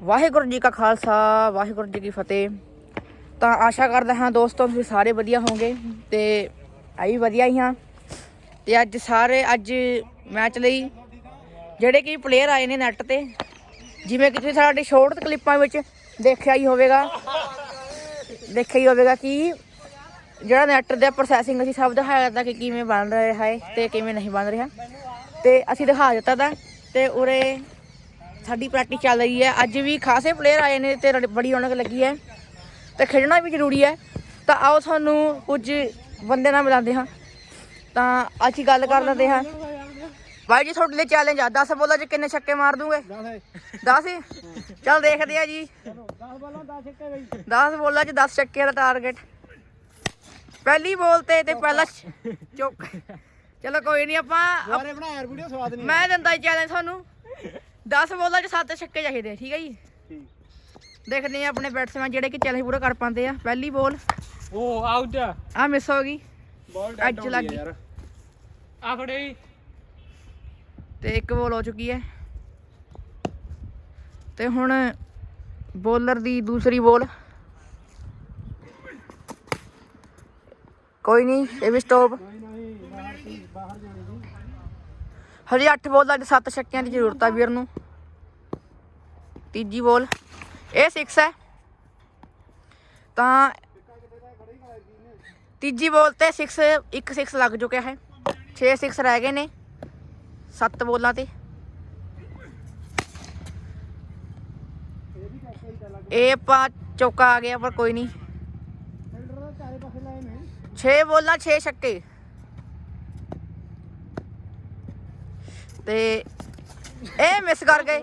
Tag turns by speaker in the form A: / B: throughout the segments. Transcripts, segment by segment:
A: ਵਾਹਿਗੁਰੂ ਜੀ ਕਾ ਖਾਲਸਾ, ਵਾਹਿਗੁਰੂ ਜੀ ਕੀ ਫਤਿਹ। ਤਾਂ ਆਸ਼ਾ ਕਰਦਾ ਹਾਂ ਦੋਸਤੋ ਤੁਸੀਂ ਸਾਰੇ ਵਧੀਆ ਹੋਵੋਗੇ ਤੇ ਆਈ ਵਧੀਆ ਹੀ ਹਾਂ। ਤੇ ਅੱਜ ਸਾਰੇ, ਅੱਜ ਮੈਚ ਲਈ ਜਿਹੜੇ ਕਿ ਪਲੇਅਰ ਆਏ ਨੇ ਨੈਟ ਤੇ, ਜਿਵੇਂ ਕਿ ਤੁਸੀਂ ਸਾਡੇ ਸ਼ੋਰਟ ਕਲਿੱਪਾਂ ਵਿੱਚ ਦੇਖਿਆ ਹੀ ਹੋਵੇਗਾ। ਦੇਖਿਆ ਹੀ ਹੋਵੇਗਾ ਕਿ ਜਿਹੜਾ ਨੈਟ ਦਾ ਪ੍ਰੋਸੈਸਿੰਗ ਅਸੀਂ ਸਭ ਦਿਖਾਇਆ ਦਿੱਤਾ ਕਿ ਕਿਵੇਂ ਬਣ ਰਿਹਾ ਹੈ ਤੇ ਕਿਵੇਂ ਨਹੀਂ ਬਣ ਰਿਹਾ। ਤੇ ਅਸੀਂ ਦਿਖਾ ਦਿੱਤਾ ਤਾਂ, ਤੇ ਉਰੇ ਸਾਡੀ ਪ੍ਰੈਕਟਿਸ ਚੱਲ ਰਹੀ ਹੈ। ਅੱਜ ਵੀ ਖਾਸੇ ਪਲੇਅਰ ਆਏ ਨੇ ਤੇ ਬੜੀ ਰੌਣਕ ਲੱਗੀ ਹੈ। ਤੇ ਖੇਡਣਾ ਵੀ ਜ਼ਰੂਰੀ ਹੈ। ਤਾਂ ਆਓ ਤੁਹਾਨੂੰ ਕੁਝ ਬੰਦੇ ਨਾਲ ਮਿਲਾਉਂਦੇ ਹਾਂ। ਤਾਂ ਅਸੀਂ ਗੱਲ ਕਰ ਲੈਂਦੇ ਹਾਂ। ਬਾਈ ਜੀ ਤੁਹਾਡੇ ਲਈ ਚੈਲੰਜ ਆ। 10 ਬੋਲਾਂ 'ਚ ਕਿੰਨੇ ਛੱਕੇ ਮਾਰ ਦੂੰਗੇ? 10 ਹੀ। ਚੱਲ ਦੇਖਦੇ ਆ ਜੀ। 10 ਬੋਲਾਂ 'ਚ 10 ਛੱਕੇ ਦਾ ਟਾਰਗੇਟ ਪਹਿਲੀ ਬੋਲ ਤੇ ਤੇ ਪਹਿਲਾ ਚੁੱਕ। ਚਲੋ ਕੋਈ ਨਹੀਂ ਆਪਾਂ
B: ਦੁਬਾਰੇ ਬਣਾ ਯਾਰ ਵੀਡੀਓ ਸਵਾਦ ਨਹੀਂ
A: ਮੈਂ ਦਿੰਦਾ ਚੈਲੰਜ ਤੁਹਾਨੂੰ। 10 ਬੋਲਾਂ 'ਚ 7 ਛੱਕੇ ਚਾਹੀਦੇ ਆ, ਠੀਕ ਹੈ ਜੀ? ਦੇਖਦੇ ਆ ਆਪਣੇ ਬੈਟਸਮੈਨ ਜਿਹੜੇ ਕਿ ਚੈਲੰਜ ਪੂਰਾ ਕਰ ਪਾਉਂਦੇ ਆ। ਪਹਿਲੀ ਬੋਲ।
C: ਉਹ ਆਊਟ
A: ਆ ਮਿਸ ਹੋ ਗਈ।
B: ਬਾਲ
A: ਅੱਜ ਲੱਗ ਗਈ।
B: ਯਾਰ।
C: ਆ ਫੜੇ
A: ਤੇ ਇੱਕ ਬੋਲ ਹੋ ਚੁੱਕੀ ਹੈ। ਤੇ ਹੁਣ ਬੋਲਰ ਦੀ ਦੂਸਰੀ ਬੋਲ। ਕੋਈ ਨਹੀਂ ਇਹ ਵੀ ਸਟਾਪ
B: ਨਹੀਂ ਨਹੀਂ ਬਾਹਰ ਦੀ ਬਾਹਰ ਜਾਣੇ ਦੀ
A: ਹਜੇ 8 ਬੋਲਾਂ 'ਚ 7 ਛੱਕਿਆਂ ਦੀ ਜ਼ਰੂਰਤ ਆ ਵੀਰ ਨੂੰ। ਤੀਜੀ ਬੋਲ। ਇਹ 6 ਹੈ। ਤਾਂ ਤੀਜੀ ਬੋਲ ਤੇ 6 ਇੱਕ 6 ਲੱਗ ਚੁੱਕਿਆ ਹੈ। 6 6 ਰਹਿ ਗਏ ਨੇ। 7 ਬੋਲਾਂ ਤੇ। ਇਹ ਆਪਾਂ ਚੌਕਾ ਆ ਗਿਆ ਪਰ ਕੋਈ ਨਹੀਂ।
B: ਫਿਲਟਰ
A: 6 ਬੋਲਾਂ 6 ਛੱਕੇ। ਤੇ ਇਹ ਮਿਸ ਕਰ ਗਏ।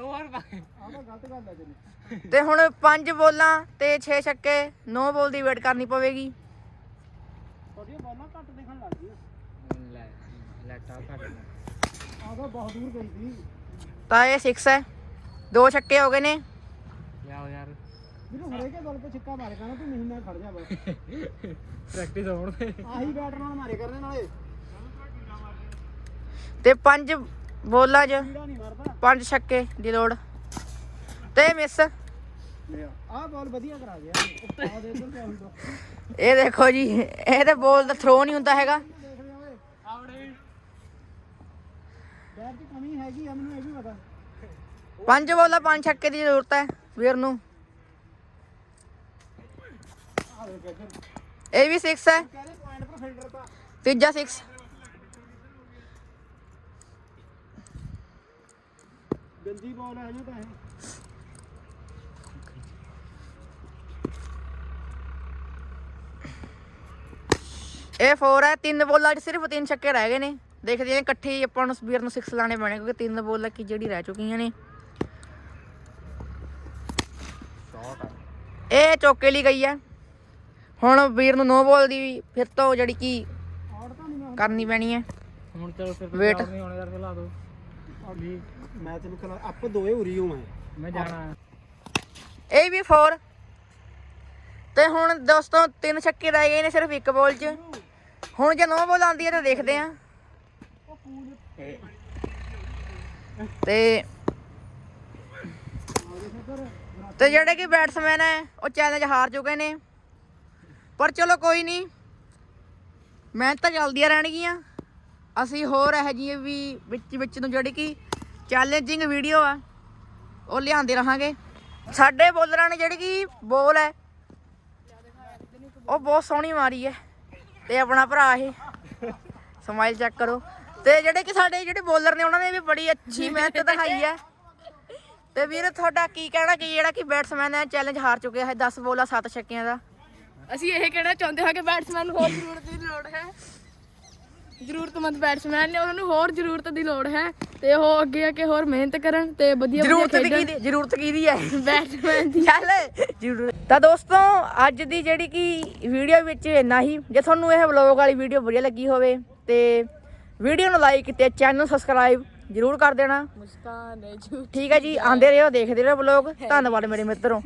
B: ਤਾਂ ਗਲਤ ਗੱਲ ਹੈ ਤੇਰੀ
A: ਤੇ ਹੁਣ 5 ਬੋਲਾਂ ਤੇ 6 ਛੱਕੇ 9 ਬੋਲ ਦੀ ਵੇਟ ਕਰਨੀ ਪਵੇਗੀ।
B: ਤੁਹਾਡੀਆਂ ਬਾਲਾਂ ਘੱਟ ਦਿਖਣ ਲੱਗ ਗਈਆਂ।
C: ਲੈ ਲੈਟਾ ਕੱਢ
B: ਆਹ ਤਾਂ ਬਹੁਤ ਦੂਰ ਗਈ ਸੀ।
A: ਤਾਂ ਇਹ 6 ਹੈ। ਦੋ ਛੱਕੇ ਹੋ ਗਏ ਨੇ।
C: ਲਿਆਓ ਯਾਰ।
B: ਵੀਰੇ ਹਰੇਕੇ ਬਲ ਤੇ ਛੱਕਾ ਮਾਰੇ ਕਰਨਾ ਤੂੰ ਮਹੀਨਾ ਖੜ ਜਾ ਬਸ।
C: ਪ੍ਰੈਕਟਿਸ ਹੋਣ ਤੇ
B: ਆਹੀ ਬੈਟ ਨਾਲ ਮਾਰੇ ਕਰਨੇ ਨਾਲੇ।
A: ਤੇ 5 ਬੋਲਾਂ 'ਚ 5 ਛੱਕੇ ਦੀ ਲੋੜ। ਤੇ ਮਿਸ
B: ਆਹ ਬਾਲ ਵਧੀਆ ਕਰਾ ਗਿਆ।
A: ਇਹ ਦੇਖੋ ਜੀ ਇਹ ਤੇ ਬੋਲ ਦਾ ਥਰੋ ਨਹੀਂ ਹੁੰਦਾ ਹੈਗਾ।
B: ਦੇਖਦੇ ਆ ਓਏ
C: ਆਉੜੇ
B: ਬੈਟ 'ਚ ਕਮੀ ਹੈਗੀ ਆ ਮੈਨੂੰ ਇਹ ਵੀ ਪਤਾ।
A: ਪੰਜ ਬੋਲਾਂ ਪੰਜ ਛੱਕੇ ਦੀ ਜ਼ਰੂਰਤ ਹੈ ਵੀਰ ਨੂੰ। ਇਹ ਵੀ 6 ਹੈ।
B: ਕਹਿੰਦੇ ਪੁਆਇੰਟ ਪਰ ਫਿਲਟਰ ਤਾਂ
A: ਤੀਜਾ 6
B: ਗੰਦੀ ਬਾਲ ਹੈ ਜੀ ਤਾਂ ਇਹ।
A: ਇਹ 4 ਹੈ ਤਿੰਨ ਬੋਲਾਂ 'ਚ ਸਿਰਫ ਤਿੰਨ ਛੱਕੇ ਰਹਿ ਗਏ ਨੇ। ਦੇਖਦੇ ਹਾਂ ਇਕੱਠੇ ਆਪਾਂ ਨੂੰ ਵੀਰ ਨੂੰ 6 ਲਾਣੇ ਪੈਣੇ ਕਿਉਂਕਿ ਤਿੰਨ ਬੋਲਾਂ ਕੀ ਜਿਹੜੀ ਰਹਿ ਚੁੱਕੀਆਂ ਨੇ। ਇਹ ਚੌਕੇ ਲਈ ਗਈ ਹੈ। ਹੁਣ ਵੀਰ ਨੂੰ ਨੋ ਬੋਲ ਦੀ ਫਿਰ ਤੋਂ ਜਿਹੜੀ ਕੀ ਕਰਨੀ ਪੈਣੀ ਹੈ।
C: ਹੁਣ ਚਲੋ ਫਿਰ. ਨਹੀਂ ਹੋਣੇ ਯਾਰ ਖਿਲਾ ਦੋ। ਵੀ
B: ਮੈਂ ਤੈਨੂੰ ਕਹਾਂ ਆਪ ਦੋਏ ਉਰੀ ਹੂੰ ਮੈਂ।
C: ਮੈਂ ਜਾਣਾ।
A: ਇਹ ਵੀ 4 ਤੇ ਹੁਣ ਦੋਸਤੋ ਤਿੰਨ ਛੱਕੇ ਰਹਿ ਗਏ ਨੇ ਸਿਰਫ ਇੱਕ ਬੋਲ 'ਚ। ਹੁਣ ਜੇ ਨੋ ਬੋਲ ਆਉਂਦੀ ਹੈ ਤਾਂ ਦੇਖਦੇ ਹਾਂ। ਤੇ ਤੇ ਜਿਹੜੇ ਕਿ ਬੈਟਸਮੈਨ ਹੈ, ਉਹ ਚੈਲੰਜ ਹਾਰ ਚੁੱਕੇ ਨੇ। ਪਰ ਚਲੋ ਕੋਈ ਨਹੀਂ, ਮਿਹਨਤ ਤਾਂ ਚੱਲਦੀਆਂ ਰਹਿਣਗੀਆਂ। ਅਸੀਂ ਹੋਰ ਇਹੋ ਜਿਹੀ ਵੀ ਵਿੱਚ ਵਿੱਚ ਨੂੰ ਜਿਹੜੀ ਕਿ ਚੈਲੰਜਿੰਗ ਵੀਡੀਓ ਆ, ਉਹ ਲਿਆਂਦੇ ਰਹਾਂਗੇ। ਸਾਡੇ ਬੋਲਰਾਂ ਨੇ ਜਿਹੜੀ ਕਿ ਬੋਲ ਹੈ, ਉਹ ਬਹੁਤ ਸੋਹਣੀ ਮਾਰੀ ਹੈ। ਤੇ ਆਪਣਾ ਭਰਾ ਇਹ। ਸਮਾਈਲ ਚੈੱਕ ਕਰੋ। ਤੇ ਜਿਹੜੇ ਕਿ ਸਾਡੇ ਜਿਹੜੇ ਬੋਲਰ ਨੇ, ਉਹਨਾਂ ਨੇ ਵੀ ਬੜੀ ਅੱਛੀ ਮਿਹਨਤ ਦਿਖਾਈ ਹੈ। ਤੇ ਵੀਰ, ਤੁਹਾਡਾ ਕੀ ਕਹਿਣਾ ਕਿ ਜਿਹੜਾ ਕਿ ਬੈਟਸਮੈਨ ਹੈ ਚੈਲੰਜ ਹਾਰ ਚੁੱਕਿਆ ਹੈ 10 ਬੋਲਾਂ 7 ਛੱਕਿਆਂ ਦਾ।
D: ਅਸੀਂ ਇਹ ਕਹਿਣਾ ਚਾਹੁੰਦੇ ਹਾਂ ਕਿ ਬੈਟਸਮੈਨ ਨੂੰ ਹੋਰ ਜ਼ਰੂਰਤ ਦੀ ਲੋੜ ਹੈ। ਜ਼ਰੂਰਤਮੰਦ ਬੈਟਸਮੈਨ ਨੇ ਉਹਨਾਂ ਨੂੰ ਹੋਰ ਜ਼ਰੂਰਤ ਦੀ ਲੋੜ ਹੈ ਤੇ ਉਹ ਅੱਗੇ ਆ ਕੇ ਹੋਰ ਮਿਹਨਤ ਕਰਨ ਤੇ ਵਧੀਆ
A: ਜ਼ਰੂਰਤ ਦੀ
D: ਖੇਡਣ।
A: ਕੀ ਜ਼ਰੂਰਤ ਕੀ ਦੀ ਹੈ?
D: ਬੈਟਸਮੈਨ ਦੀ।
A: ਚੱਲ ਜ਼ਰੂਰ। ਤਾਂ ਦੋਸਤੋ ਅੱਜ ਦੀ ਜਿਹੜੀ ਕਿ ਵੀਡੀਓ ਵਿੱਚ ਇੰਨਾ ਹੀ। ਜੇ ਤੁਹਾਨੂੰ ਇਹ ਵਲੌਗ ਵਾਲੀ ਵੀਡੀਓ ਵਧੀਆ ਲੱਗੀ ਹੋਵੇ ਤੇ ਵੀਡੀਓ ਨੂੰ ਲਾਈਕ ਤੇ ਚੈਨਲ ਨੂੰ ਸਬਸਕ੍ਰਾਈਬ ਜ਼ਰੂਰ ਕਰ ਦੇਣਾ।
D: ਮੁਸਕਾਨ ਹੈ
A: ਠੀਕ ਹੈ ਜੀ ਆਂਦੇ ਰਹੋ ਦੇਖਦੇ ਰਹੋ ਵਲੌਗ ਧੰਨਵਾਦ ਮੇਰੇ ਮਿੱਤਰੋ।